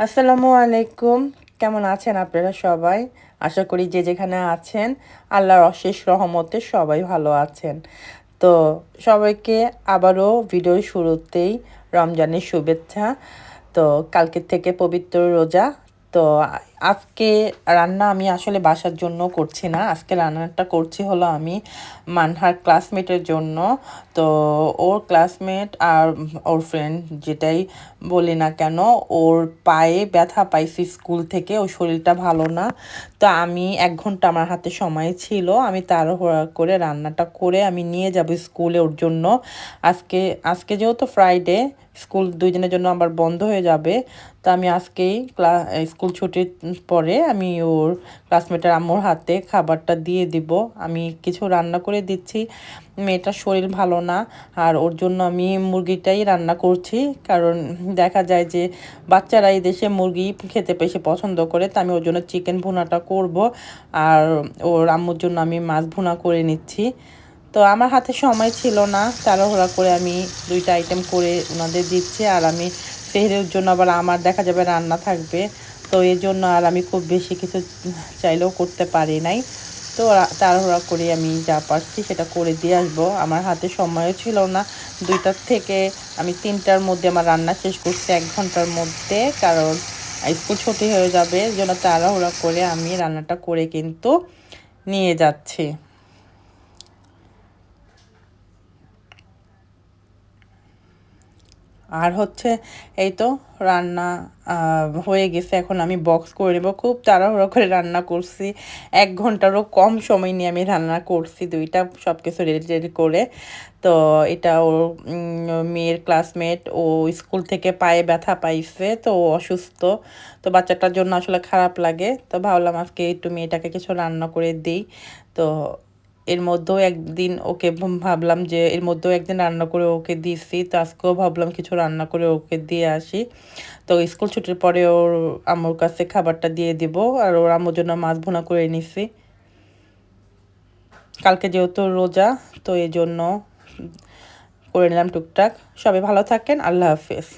আসসালামু আলাইকুম। কেমন আছেন আপনারা সবাই? আশা করি যে যেখানে আছেন, আল্লাহর অশেষ রহমতে সবাই ভালো আছেন। তো সবাইকে আবারও ভিডিও শুরুতেই রমজানের শুভেচ্ছা। তো কালকে থেকে পবিত্র রোজা। তো আজকে রান্না আমি আসলে বাসার জন্য করছি না। আজকে রান্নাটা করছি হলো আমি মানহার ক্লাসমেটের জন্য। তো ওর ক্লাসমেট আর ওর ফ্রেন্ড যেটাই বলি না কেন, ওর পায়ে ব্যথা পাইছি স্কুল থেকে, ওর শরীরটা ভালো না। তো আমি এক ঘণ্টা আমার হাতে সময় ছিল, আমি তাড়াহুড়া করে রান্নাটা করে আমি নিয়ে যাব স্কুলে ওর জন্য। আজকে আজকে যেহেতু ফ্রাইডে স্কুল দুই দিনের জন্য আবার বন্ধ হয়ে যাবে, তো আমি আজকেই ক্লা স্কুল ছুটির পরে আমি ওর ক্লাসমেটের আম্মুর হাতে খাবারটা দিয়ে দিব। আমি কিছু রান্না করে দিচ্ছি। মেয়েটার শরীর ভালো না, আর ওর জন্য আমি মুরগিটাই রান্না করছি। কারণ দেখা যায় যে বাচ্চারা এই দেশে মুরগি খেতে বেশি পছন্দ করে, তো আমি ওর জন্য চিকেন ভুনাটা করব। আর ওর আম্মুর জন্য আমি মাছ ভুনা করে নিচ্ছি। তো আমার হাতে সময় ছিল না, তাড়াহুড়া করে আমি দুইটা আইটেম করে ওনাদের দিচ্ছি। আর আমি ফেহরের জন্য আবার আমার দেখা যাবে রান্না থাকবে। তো এই জন্য আর আমি খুব বেশি কিছু চাইলেও করতে পারি নাই। তো তাড়াহুড়া করে আমি যা পারছি সেটা করে দিয়ে আসব। আমার হাতে সময়ও ছিল না। দুইটার থেকে আমি তিনটার মধ্যে আমার রান্না শেষ করছি এক ঘণ্টার মধ্যে। কারণ স্কুল ছুটি হয়ে যাবে। জন্য তাড়াহুড়া করে আমি রান্নাটা করে কিন্তু নিয়ে যাচ্ছি। আর হচ্ছে এই তো রান্না হয়ে গেছে। এখন আমি বক্স করে নেব। খুব তাড়াহুড়ো করে রান্না করছি। এক ঘন্টারও কম সময় নিয়ে আমি রান্না করছি দুইটা সব কিছু রেডি রেডি করে। তো এটা ওর মেয়ের ক্লাসমেট ও স্কুল থেকে পায়ে ব্যথা পাইছে, তো ও অসুস্থ। তো বাচ্চাটার জন্য আসলে খারাপ লাগে। তো ভাবলাম আজকে একটু মেয়েটাকে কিছু রান্না করে দিই। তো এর মধ্যেও একদিন ওকে ভাবলাম যে এর মধ্যেও একদিন রান্না করে ওকে দিয়েছি তো আজকেও ভাবলাম কিছু রান্না করে ওকে দিয়ে আসি। তো স্কুল ছুটির পরে ওর আম্মুর কাছে খাবারটা দিয়ে দিব আর ওর আম্মুর জন্য মাছ ভুনা করে নিছি। কালকে যেহেতু রোজা, তো এই জন্য করে নিলাম টুকটাক। সবাই ভালো থাকেন, আল্লাহ হাফেজ।